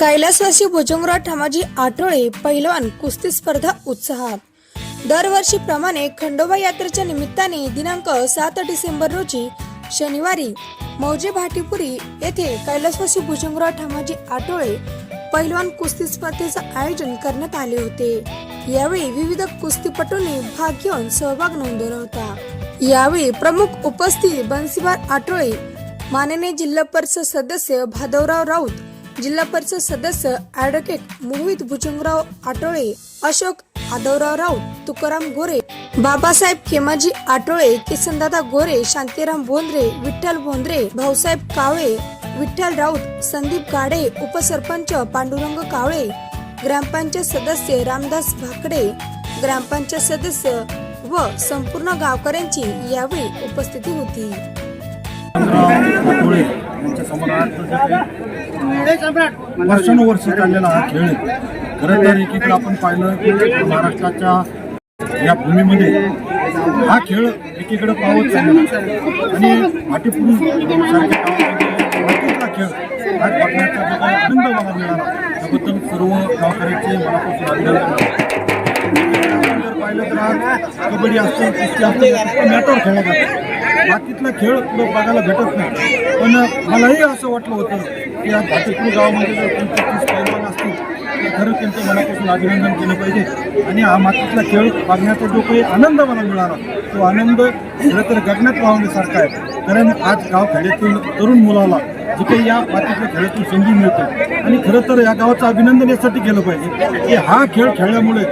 कैलासवासी भुजंगराव ठमाजी आठवळे पहिलवान कुस्ती स्पर्धा उत्साहात दरवर्षीप्रमाणे खंडोबा यात्रेच्या निमित्ताने दिनांक सात डिसेंबर रोजी शनिवारी मौजे भाटीपुरी येथे कैलासवासी भुजंगराव ठामाजी आठवळे पहिलवान कुस्ती स्पर्धेचं आयोजन करण्यात आले होते. यावेळी विविध कुस्तीपटूंनी भाग घेऊन सहभाग नोंदवला होता. यावेळी प्रमुख उपस्थित बन्सीबार आठवळे माननीय जिल्हा परिषद सदस्य भादवराव राऊत जिल्हा परिषद सदस्य ऍडव्होकेट मोहित भुजंगराव आटोळे अशोक आदवराव राऊत तुकाराम गोरे बाबासाहेब खेमाजी आटोळे किसनदादा गोरे शांतीराम भोंद्रे विठ्ठल भोंद्रे भाऊसाहेब कावळे विठ्ठल राऊत संदीप गाडे उपसरपंच पांडुरंग कावळे ग्रामपंचायत सदस्य रामदास भाकडे ग्रामपंचायत सदस्य व संपूर्ण गावकऱ्यांची यावेळी उपस्थिती होती. यांच्या समोर आज जो काही वर्षानुवर्ष चाललेला हा खेळ आहे. खरं तर एकीकडे आपण पाहिलं की महाराष्ट्राच्या या भूमीमध्ये हा खेळ एकीकडे पावत चाललेला. आणि भाटीपुरी सारख्या गावामध्ये हॉकीचा खेळ आज बघण्याचा जो काही आनंद मला मिळाला. त्याबद्दल सर्व गावकऱ्यांचे मनापासून अभिनंदन. पाहिलं तर आज कबड्डी असते कुस्ती असते मॅटवर खेळला जातो. बाकीतला खेळ लोक बघायला भेटत नाही. पण मलाही असं वाटलं होतं की या भाटीपूर गावामध्ये म्हणजे जर त्यांचे तीस पैलवान असतील तर खरं त्यांचं मनापासून अभिनंदन केलं पाहिजे. आणि हा मातीतला खेळ बघण्याचा जो काही आनंद मला मिळाला तो आनंद खरं तर गगनात वाहण्यासारखा आहे. कारण आज गाव खेड्यातील तरुण मुलाला जे काही या मातीतल्या खेळातून संधी मिळते आणि खरं तर या गावाचं अभिनंदन यासाठी केलं पाहिजे की हा खेळ खेळल्यामुळे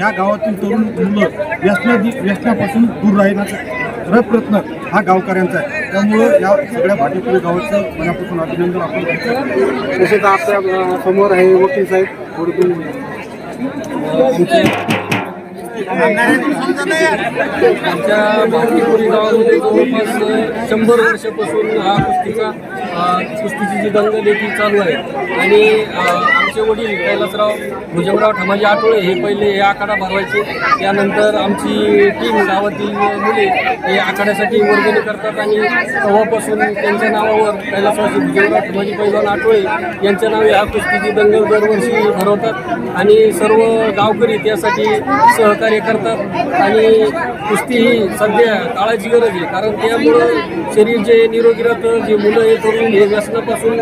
या गावातील तरुण मुलं व्यसना व्यसनापासून दूर राहण्याचा खरा प्रयत्न हा गावकऱ्यांचा आहे. त्यामुळं या सगळ्या भाटीपुरी गावाचं मनापासून अभिनंदन आपण तसेच आपल्यासमोर आहे वकील साहेब. थोडी आमच्या भाटीपुरी गावामध्ये जवळपास शंभर वर्षापासून हा कुस्तीचा कुस्तीची जी दंग देखील चालू आहे. आणि आमचे वडील कैलासराव भुजंगराव ठमाजी आठोळे हे पहिले हे आखाडा भरवायचे. त्यानंतर आमची टीम गावातील मुले हे आखाड्यासाठी वर्गणी करतात आणि तेव्हापासून त्यांच्या नावावर कैलासवासी भुजंगराव ठमाजी पैलवान आठोळे यांच्या नावे हा कुस्तीची दंगल दरवर्षी भरवतात आणि सर्व गावकरी त्यासाठी सहकार्य करतात. आणि कुस्ती ही सध्या काळाची गरज आहे कारण त्यामुळं शरीर जे निरोगी राहतं जे मुलं हे करून हे व्यसनापासून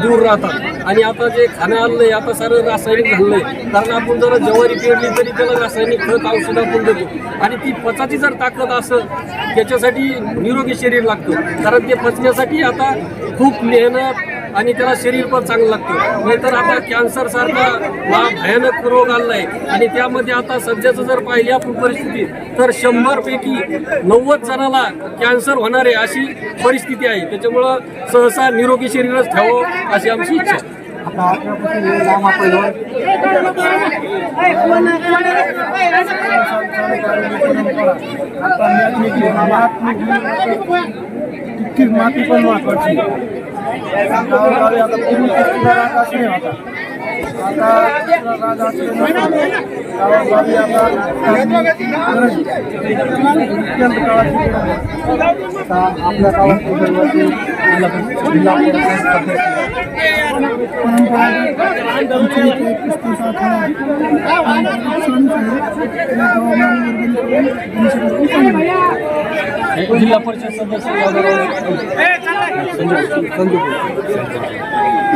दूर राहतात. आणि आता जे खाणं आणलंय आता सारं रासायनिक घाललंय कारण आपण जर ज्वारी पेरली तरी त्याला रासायनिक खत औषध आपण देतो. आणि ती पचाची जर ताकद असं त्याच्यासाठी निरोगी शरीर लागतं. कारण ते पचण्यासाठी आता खूप मेहनत आणि त्याला शरीर पण चांगलं लागतं. नाहीतर आता कॅन्सर सारखा हा भयानक रोग आलाय. आणि त्यामध्ये आता सध्याचं जर पाहिली आपण परिस्थिती तर शंभर पैकी नव्वद जणाला कॅन्सर होणार आहे अशी परिस्थिती आहे. त्याच्यामुळं सहसा निरोगी शरीरच ठेवावं अशी आमची इच्छा आहे. आता माती पण महत्वाची आता पूर्वी तिसरा राग असं नाही होता आता तिसरा राग असल्यामुळे गावोगावी आता गरज अत्यंत काळाची गरज आहे. आता आपल्या गावात दरवर्षी जिल्हा जिल्हा परिषद सदस्य जिल्हा परिषद सदस्य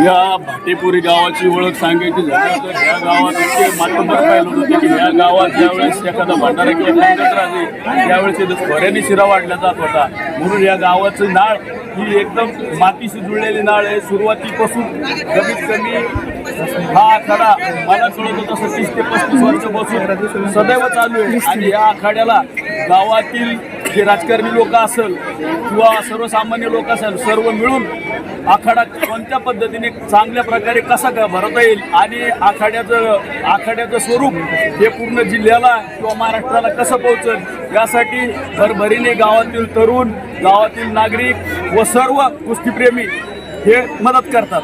या भाटेपुरी गावाची ओळख सांगायची झाली तर या गावात इतके मातबर पाहिलं होते की या गावात ज्यावेळेस एखादा भंडारा किंवा राहते त्यावेळेस इथं खोऱ्याने शिरा वाढला जात होता. म्हणून या गावाचं नाळ ही एकदम मातीशी जुळलेली नाळ आहे. सुरुवातीपासून कमीत कमी. हा आखाडा मला कळत होतं तसं तीस ते पस्तीस वर्षापासून सदैव चालू आहे. आणि या आखाड्याला गावातील जे राजकारणी लोक असेल किंवा सर्वसामान्य लोक असेल सर्व मिळून आखाडा कोणत्या पद्धतीने चांगल्या प्रकारे कसा भरता येईल आणि आखाड्याचं आखाड्याचं स्वरूप हे पूर्ण जिल्ह्याला किंवा महाराष्ट्राला कसं पोहोचेल यासाठी भरभरीने गावातील तरुण गावातील नागरिक व सर्व कुस्तीप्रेमी हे मदत करतात.